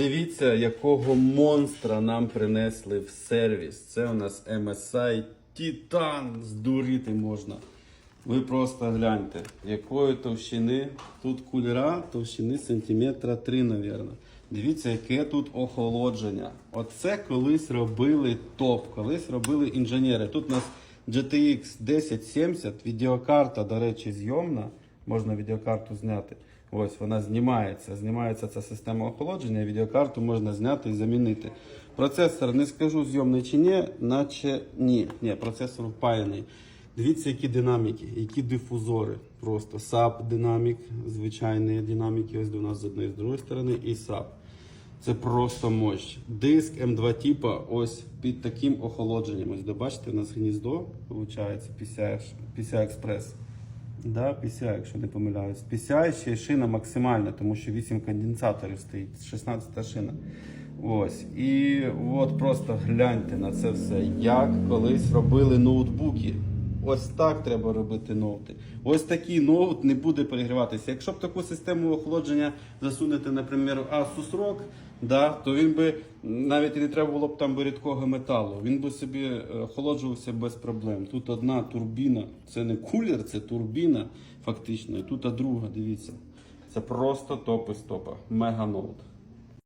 Дивіться, якого монстра нам принесли в сервіс. Це у нас MSI Titan. Здуріти можна. Ви просто гляньте, якої товщини тут кулера, товщини сантиметра 3, мабуть. Дивіться, яке тут охолодження. Оце колись робили топ, колись робили інженери. Тут у нас GTX 1070, відеокарта, до речі, зйомна. Можна відеокарту зняти. Ось вона знімається. Знімається ця система охолодження, відеокарту можна зняти і замінити. Процесор не скажу зйомний чи ні, наче ні. Ні, процесор впаяний. Дивіться, які динаміки, які дифузори. Просто SAP динамік, звичайні динаміки, ось до нас з одної з другої сторони, і SAP. Це просто мощь. Диск М2 типа ось під таким охолодженням. Ось добачите, у нас гніздо, виходить, PCI Express. Да, PCI, якщо не помиляюсь. PCI ще шина максимальна, тому що 8 конденсаторів стоїть, 16 шина. Ось. І от просто гляньте на це все. Як колись робили ноутбуки. Ось так треба робити ноути. Ось такий ноут не буде перегріватися. Якщо б таку систему охолодження засунути, наприклад, Asus ROG, да, то він би навіть і не треба було б там би рідкого металу. Він би собі е, охолоджувався без проблем. Тут одна турбіна, це не кулер, це турбіна фактично. І тут а друга, дивіться. Це просто топи топа. Мега ноут.